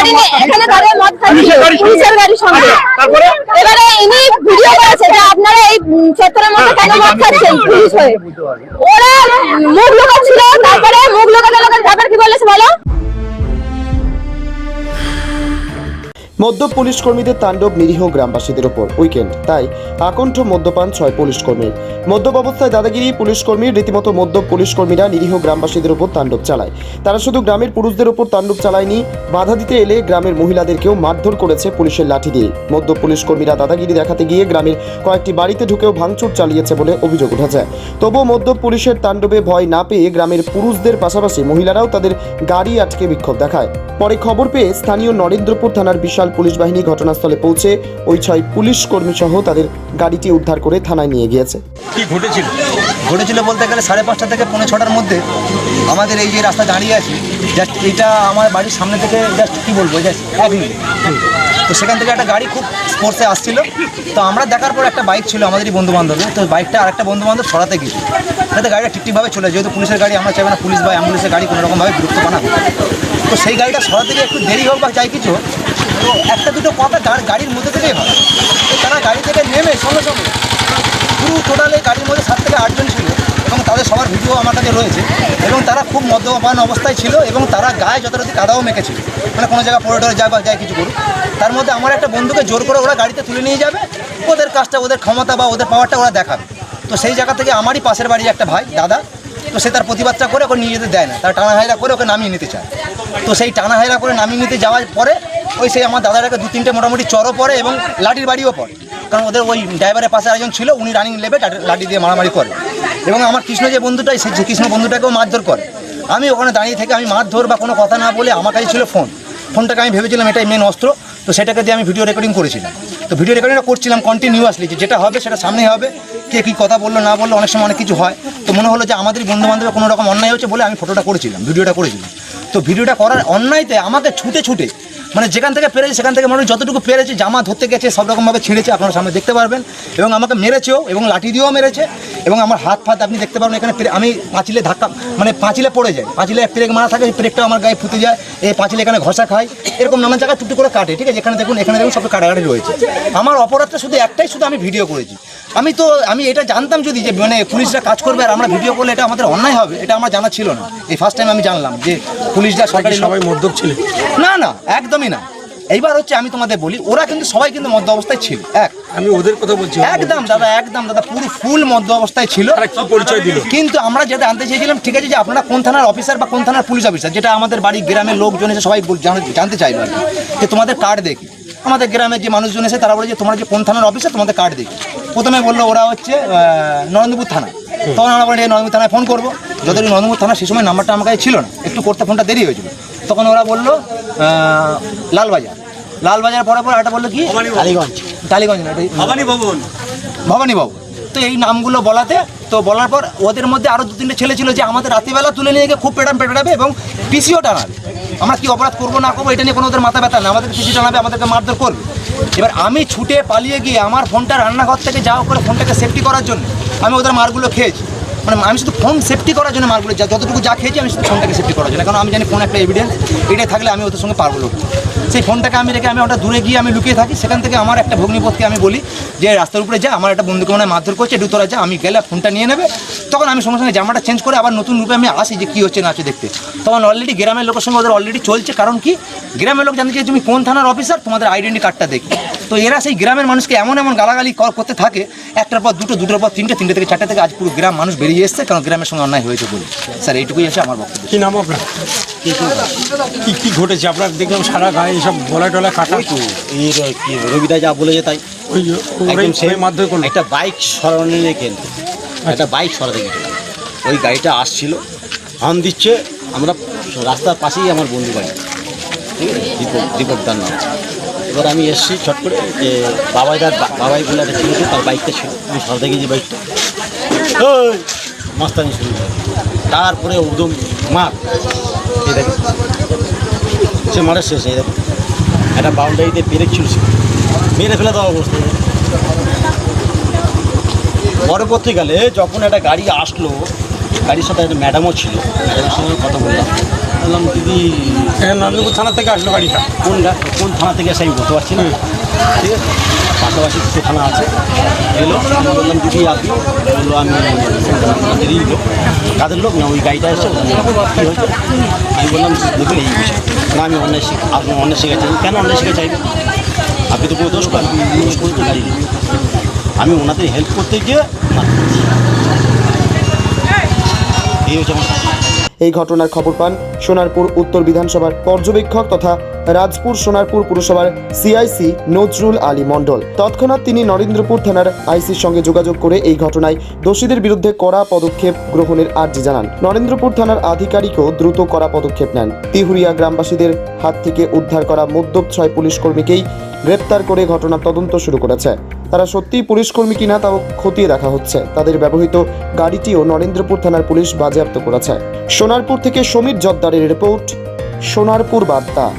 গাড়ি নিয়ে এখানে দাঁড়িয়ে মদ পুলিশের গাড়ির সঙ্গে তারপরে? এবারে ইনি ভিডিও করেছে যে আপনারা এই চত্বরের মধ্যে কেন মদ খাচ্ছেন? পুলিশ হয়ে ওরা মুখ লুকাচ্ছিল তারপরে মুখ লুকাতে লুকাতে মদ্য পুলিশ কর্মীদের তাণ্ডব নিরীহ গ্রামবাসীদের ওপর উইকেন্ড। তাই আকণ্ঠ মদ্যপান ছয় পুলিশ কর্মীর। মদ্যপ অবস্থায় দাদাগিরি পুলিশ কর্মীর, রীতিমতো মদ্য পুলিশ কর্মীরা নিরীহ গ্রামবাসীদের ওপর তাণ্ডব চালায়। তারা শুধু গ্রামের পুরুষদের ওপর তাণ্ডব চালায়নি, বাধা দিতে এলে গ্রামের মহিলাদেরকেও মারধর করেছে পুলিশের লাঠি দিয়ে। মদ্য পুলিশ কর্মীরা দাদাগিরি দেখাতে গিয়ে গ্রামের কয়েকটি বাড়িতে ঢুকেও ভাঙচুর চালিয়েছে বলে অভিযোগ উঠেছে। তবুও মদ্য পুলিশের তাণ্ডবে ভয় না পেয়ে গ্রামের পুরুষদের পাশাপাশি মহিলারাও তাদের গাড়ি আটকে বিক্ষোভ দেখায়। পরে খবর পেয়ে স্থানীয় নরেন্দ্রপুর থানার বিশাল পুলিশ বাহিনী ঘটনাস্থলে পৌঁছে ওই ছয় পুলিশ কর্মী সহ তাদের গাড়িটি উদ্ধার করে থানায় নিয়ে গিয়েছে। কি ঘটেছিল? ঘটেছিল বলতে গেলে সাড়ে পাঁচটা থেকে পৌনে ছটার মধ্যে আমাদের এই যে রাস্তা দাঁড়িয়ে আছি জাস্ট এইটা আমার বাড়ির সামনে থেকে জাস্ট কি বলব তো সেখান থেকে একটা গাড়ি খুব স্পোর্টসে আসছিল। তো আমরা দেখার পর একটা বাইক ছিল আমাদেরই বন্ধু বান্ধবের তো বাইকটা আরেকটা বন্ধু বান্ধব সরাতে গিয়েছিল যাতে গাড়িটা ঠিকঠিকভাবে চলে। যেহেতু পুলিশের গাড়ি, আমরা চাইব না পুলিশ বা অ্যাম্বুলেন্সের গাড়ি কোনো রকমভাবে বিরক্ত বানাবো তো সেই গাড়িটা সরাতে গিয়ে একটু দেরি হোক বা যাই কিছু একটা দুটো কথা গাড়ির মধ্যে থেকেই হয়। তো তারা গাড়ি থেকে নেমে সঙ্গে সঙ্গে পুরো টোটালে গাড়ির মধ্যে সাত থেকে আটজন ছিল এবং তাদের সবার ভিডিও আমার কাছে রয়েছে এবং তারা খুব মদ্যপান অবস্থায় ছিল এবং তারা গায়ে যথারীতি কাদাও মেখেছিল। মানে কোনো জায়গায় পড়ে টরে যায় বা যায় কিছু করুক। তার মধ্যে আমার একটা বন্ধুকে জোর করে ওরা গাড়িতে তুলে নিয়ে যাবে। ওদের কাজটা, ওদের ক্ষমতা বা ওদের পাওয়ারটা ওরা দেখাবে। তো সেই জায়গা থেকে আমারই পাশের বাড়ির একটা ভাই, দাদা, তো সে তার প্রতিবাদটা করে ওকে নিয়ে যেতে দেয় না। তার টানা হাইরা করে ওকে নামিয়ে নিতে চায়। তো সেই টানা হাইরা করে নামিয়ে নিতে যাওয়ার পরে ওই সেই আমার দাদাটাকে দু তিনটে মোটামুটি চরও পড়ে এবং লাঠির বাড়িও পড়ে। কারণ ওদের ওই ড্রাইভারের পাশে একজন ছিল, উনি রানিং লেবে লাঠি- দিয়ে মারামারি করে। এবং আমার কৃষ্ণ যে বন্ধুটাই, সেই কৃষ্ণ বন্ধুটাকেও মারধর করে। আমি ওখানে দাঁড়িয়ে থেকে আমি মারধর বা কোনো কথা না বলে আমার কাছে ছিল ফোন ফোনটাকে আমি ভেবেছিলাম এটাই মেন অস্ত্র, তো সেটাকে দিয়ে আমি ভিডিও রেকর্ডিং করেছিলাম। তো ভিডিও রেকর্ডিংটা করছিলাম কন্টিনিউয়াসলি যে যেটা হবে সেটা সামনে হবে, কে কী কথা বলল, না বলল, অনেক সময় অনেক কিছু হয়। তো মনে হলো যে আমাদের বন্ধু বান্ধবের কোনো রকম অন্যায় হচ্ছে বলে আমি ফটোটা করেছিলাম ভিডিওটা করেছিলাম। তো ভিডিওটা করার অন্যায়তে আমাকে ছুটে ছুটে মানে যেখান থেকে পেরেছে সেখান থেকে মানুষ যতটুকু পেরেছে জামা ধরতে গেছে সব রকমভাবে ছিঁড়েছে আপনারা সামনে দেখতে পারবেন। এবং আমাকে মেরেছেও এবং লাঠি দিয়েও মেরেছে এবং আমার হাত ফাত আপনি দেখতে পারবেন এখানে আমি পাঁচিলে ধাক্কা মানে পাঁচিলে পড়ে যায়। পাঁচিলে পেরেক মারা থাকে সেই পেরেকটাও আমার গায়ে ফুটে যায় এই পাঁচিলে এখানে ঘষা খায়। এরকম নানা জায়গায় টুকটু করে কাটে ঠিক আছে? এখানে দেখুন এখানে দেখুন সব কাটাকাটি রয়েছে। আমার অপরাধটা শুধু একটাই শুধু আমি ভিডিও করেছি। আমি তো আমি এটা জানতাম যদি যে মানে পুলিশরা কাজ করবে আর আমরা ভিডিও করলে এটা আমাদের অন্যায় হবে এটা আমার জানা ছিল না। এই ফার্স্ট টাইম আমি জানলাম যে পুলিশরা সরকারি সবাই মদ্যপ ছিল। না না একদমই না। এইবার হচ্ছে আমি তোমাদের বলি ওরা কিন্তু সবাই কিন্তু মধ্য অবস্থায় ছিল এক। আমি ওদের কথা বলছি একদম দাদা একদম দাদা পুরো ফুল মধ্য অবস্থায় ছিল। কি পরিচয় দিল? কিন্তু আমরা যেটা জানতে চেয়েছিলাম ঠিক আছে যে আপনারা কোন থানার অফিসার বা কোন থানার পুলিশ অফিসার যেটা আমাদের বাড়ি গ্রামের লোকজন এসে সবাই জানতে চাইলো আর যে তোমাদের কার্ড দেখি। আমাদের গ্রামের যে মানুষজন এসে তারা বলে যে তোমরা যে কোন থানার অফিসার তোমাদের কার্ড দেখি। প্রথমে বলল ওরা হচ্ছে নরেন্দ্রপুর থানা। তখন আমরা বলি নরেন্দ্রপুর থানায় ফোন করব। যতদিন নরেন্দ্রপুর থানা সে সময় নাম্বারটা আমার কাছে ছিল না। একটু করতে ফোনটা দেরি হয়েছিল। তখন ওরা বলল লালবাজার। লালবাজার পরে পর একটা বলল কি? টালিগঞ্জ। টালিগঞ্জ না এটা- ভবানী ভবন ভবানীবাবু তো এই নামগুলো বলাতে তো বলার পর ওদের মধ্যে আরও দু তিনটে ছেলে ছিল যে আমাদের রাত্রিবেলা তুলে নিয়ে গিয়ে খুব পেটাম পেটাবে এবং পিসিও টানাবে। আমরা কি অপরাধ করব না করব এটা নিয়ে কোনো ওদের মাথা ব্যথা না আমাদের পিসি টানাবে আমাদেরকে মারধর করবে। এবার আমি ছুটে পালিয়ে গিয়ে আমার ফোনটা রান্নাঘর থেকে যাওয়া করে ফোনটাকে সেফটি করার জন্য আমি ওদের মারগুলো খেয়েছি। মানে আমি শুধু ফোন সেফটি করার জন্য মারগুলো যা যতটুকু যা খেয়েছি আমি শুধু ফোনটাকে সেফটি করার জন্য। কারণ আমি জানি ফোন একটা এভিডেন্স এটাই থাকলে আমি ওদের সঙ্গে পারব। সেই ফোনটাকে আমি রেখে আমি ওটা দূরে গিয়ে আমি লুকিয়ে থাকি। সেখান থেকে আমার একটা ভগ্নিপথকে আমি বলি যে, রাস্তার উপরে যা, আমার একটা বন্ধুকে মনে হয় মারধর করছে একটু তোরা যা, আমি গেলে ফোনটা নিয়ে নেবে। তখন আমি সঙ্গে সঙ্গে জামাটা চেঞ্জ করে আবার নতুন রূপে আমি আসি যে, কী হচ্ছে, না হচ্ছে দেখতে। তখন অলরেডি গ্রামের লোকের সঙ্গে ওদের অলরেডি চলছে। কারণ কি? গ্রামের লোক জানতে চাই তুমি কোন থানার অফিসার তোমাদের আইডেন্টি কার্ডটা দেখি। তো এরা সেই গ্রামের মানুষকে এমন এমন গালাগালি কর- করতে থাকে একটার পর দুটো দুটোর পর তিনটে তিনটে থেকে চারটে থেকে আজ পুরো গ্রাম মানুষ বেরিয়ে এসছে কারণ গ্রামের সঙ্গে অন্যায় হয়েছে বলে। স্যার এইটুকুই আছে আমার বক্তব্য। কি নাম আপনার? কি কি ঘটেছে? আপনার দেখলাম সারা গায়ে সব গলা টলা কাটা। এই র- কি রবিদা যা বলেছে তাই। একদম সেই মারধর করল। একটা বাইক সরানো রেখে একটা বাইক সরাতে গেছিল ওই গাড়িটা আসছিল হর্ন দিচ্ছে। আমরা রাস্তার পাশেই আমার বন্ধু বাড়ি। ঠিক আছে? দীপক দীপক দার নাম। এবার আমি এসেছি ছট করে যে বাবাইদার বাবাই বলে একটা ছিল তার বাইকটা ছিল। আমি সরাতে গেছি বাইকটা। মাস্তানি শুরু তারপরে একদম মার এই সে মারের শেষ, এই দেখো একটা বাউন্ডারিতে পেরে ছিল। মেরে ফেলে দেওয়া অবস্থা। পরবর্তীকালে যখন একটা গাড়ি আসলো, গাড়ির সাথে একটা ম্যাডামও ছিল। ম্যাডামের সঙ্গে কথা বললাম। বললাম দিদি। এখানে নরেন্দ্রপুর থানা থেকে আসলো গাড়িটা। কোনটা? কোন থানা থেকে এসে আমি বলতে পারছি না। ঠিক আছে? পাশাপাশি কিছু থানা আছে। এলো বললাম দিদি আপনি বলল আমি লোক। কাদের লোক না ওই গাড়িটা এসে কী হয়েছে? আমি বললাম দেখুন এই বিষয়। না আমি অন্যায় শিখ আপনি অন্যায় শিখেছেন। কেন অন্যায় শিখে চাই আপনি তো কোনো দোষ করেন দোষ করে তো গাড়ি আমি ওনাদের হেল্প করতে গিয়ে না এই হচ্ছে আমার এই ঘটনার খবর পান সোনারপুর উত্তর বিধানসভার পর্যবেক্ষক তথা রাজপুর সোনারপুর পুরসভার সিআইসি নজরুল আলী মণ্ডল। তৎক্ষণাৎ তিনি নরেন্দ্রপুর থানার আইসির সঙ্গে যোগাযোগ করে এই ঘটনায় দোষীদের বিরুদ্ধে কড়া পদক্ষেপ গ্রহণের আর্জি জানান। নরেন্দ্রপুর থানার আধিকারিকও দ্রুত কড়া পদক্ষেপ নেন। তিহুরিয়া গ্রামবাসীদের হাত থেকে উদ্ধার করা মদ্যপ ছয় পুলিশ কর্মীকেই গ্রেপ্তার করে ঘটনার তদন্ত শুরু করেছে। তারা সত্যিই পুলিশ কর্মী কিনা তাও খতিয়ে দেখা হচ্ছে। তাদের ব্যবহৃত গাড়িটিও নরেন্দ্রপুর থানার পুলিশ বাজেয়াপ্ত করেছে। সোনারপুর থেকে সমীর জদ্দারের রিপোর্ট, সোনারপুর বার্তা।